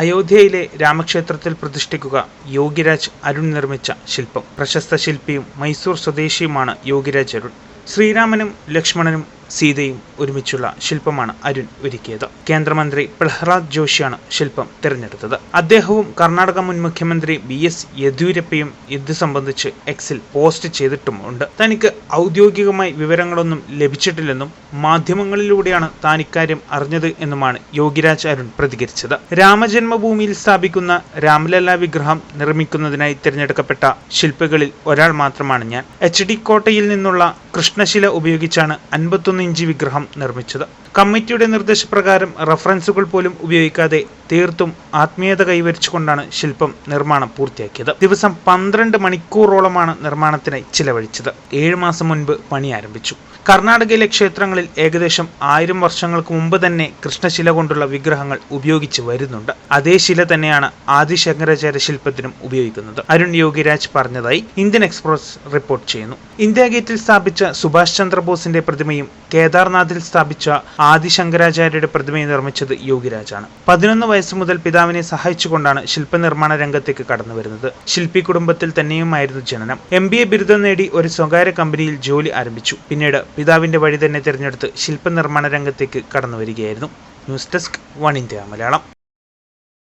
അയോധ്യയിലെ രാമക്ഷേത്രത്തിൽ പ്രതിഷ്ഠിക്കുക യോഗിരാജ് അരുൺ നിർമ്മിച്ച ശില്പം. പ്രശസ്ത ശില്പിയും മൈസൂർ സ്വദേശിയുമാണ് യോഗിരാജ് അരുൺ. ശ്രീരാമനും ലക്ഷ്മണനും സീതയും ഒരുമിച്ചുള്ള ശില്പമാണ് അരുൺ ഒരുക്കിയത്. കേന്ദ്രമന്ത്രി പ്രഹ്ലാദ് ജോഷിയാണ് ശില്പം തിരഞ്ഞെടുത്തത്. അദ്ദേഹവും കർണാടക മുൻ മുഖ്യമന്ത്രി ബി എസ് യെദ്യൂരപ്പയും ഇത് സംബന്ധിച്ച് എക്സിൽ പോസ്റ്റ് ചെയ്തിട്ടുമുണ്ട് തനിക്ക് ഔദ്യോഗികമായി വിവരങ്ങളൊന്നും ലഭിച്ചിട്ടില്ലെന്നും മാധ്യമങ്ങളിലൂടെയാണ് താൻ ഇക്കാര്യം അറിഞ്ഞത് എന്നുമാണ് യോഗിരാജ് അരുൺ പ്രതികരിച്ചത്. രാമജന്മഭൂമിയിൽ സ്ഥാപിക്കുന്ന രാമലല്ല വിഗ്രഹം നിർമ്മിക്കുന്നതിനായി തിരഞ്ഞെടുക്കപ്പെട്ട ശില്പികളിൽ ഒരാൾ മാത്രമാണ് ഞാൻ. എച്ച് ഡി കോട്ടയിൽ നിന്നുള്ള കൃഷ്ണശില ഉപയോഗിച്ചാണ് അൻപത്തൊന്ന് ഇഞ്ച് വിഗ്രഹം നിർമ്മിച്ചത്. കമ്മിറ്റിയുടെ നിർദ്ദേശപ്രകാരം റഫറൻസുകൾ പോലും ഉപയോഗിക്കാതെ തീർത്തും ആത്മീയത കൈവരിച്ചുകൊണ്ടാണ് ശില്പം നിർമ്മാണം പൂർത്തിയാക്കിയത്. ദിവസം പന്ത്രണ്ട് മണിക്കൂറോളമാണ് നിർമ്മാണത്തിനായി ചിലവഴിച്ചത്. ഏഴ് മാസം മുൻപ് പണി ആരംഭിച്ചു. കർണാടകയിലെ ക്ഷേത്രങ്ങളിൽ ഏകദേശം ആയിരം വർഷങ്ങൾക്ക് മുമ്പ് തന്നെ കൃഷ്ണശില കൊണ്ടുള്ള വിഗ്രഹങ്ങൾ ഉപയോഗിച്ച് വരുന്നുണ്ട്. അതേ ശില തന്നെയാണ് ആദിശങ്കരാചാര്യ ശില്പത്തിനും ഉപയോഗിക്കുന്നത്. അരുൺ യോഗിരാജ് പറഞ്ഞതായി ഇന്ത്യൻ എക്സ്പ്രസ് റിപ്പോർട്ട് ചെയ്യുന്നു. ഇന്ത്യ ഗേറ്റിൽ സ്ഥാപിച്ച സുഭാഷ് ചന്ദ്രബോസിന്റെ പ്രതിമയും കേദാർനാഥിൽ സ്ഥാപിച്ച ആദിശങ്കരാചാര്യയുടെ പ്രതിമയും നിർമ്മിച്ചത് യോഗിരാജാണ്. പതിനൊന്ന് വയസ്സ് മുതൽ പിതാവിനെ സഹായിച്ചുകൊണ്ടാണ് ശില്പനിർമ്മാണ രംഗത്തേക്ക് കടന്നു വരുന്നത് ശില്പി കുടുംബത്തിൽ തന്നെയുമായിരുന്നു ജനനം. എം ബി എ ബിരുദം നേടി ഒരു സ്വകാര്യ കമ്പനിയിൽ ജോലി ആരംഭിച്ചു. പിന്നീട് പിതാവിന്റെ വഴി തന്നെ തിരഞ്ഞെടുത്ത് ശില്പനിർമ്മാണ രംഗത്തേക്ക് കടന്നു വരികയായിരുന്നു news desk one India Malayalam.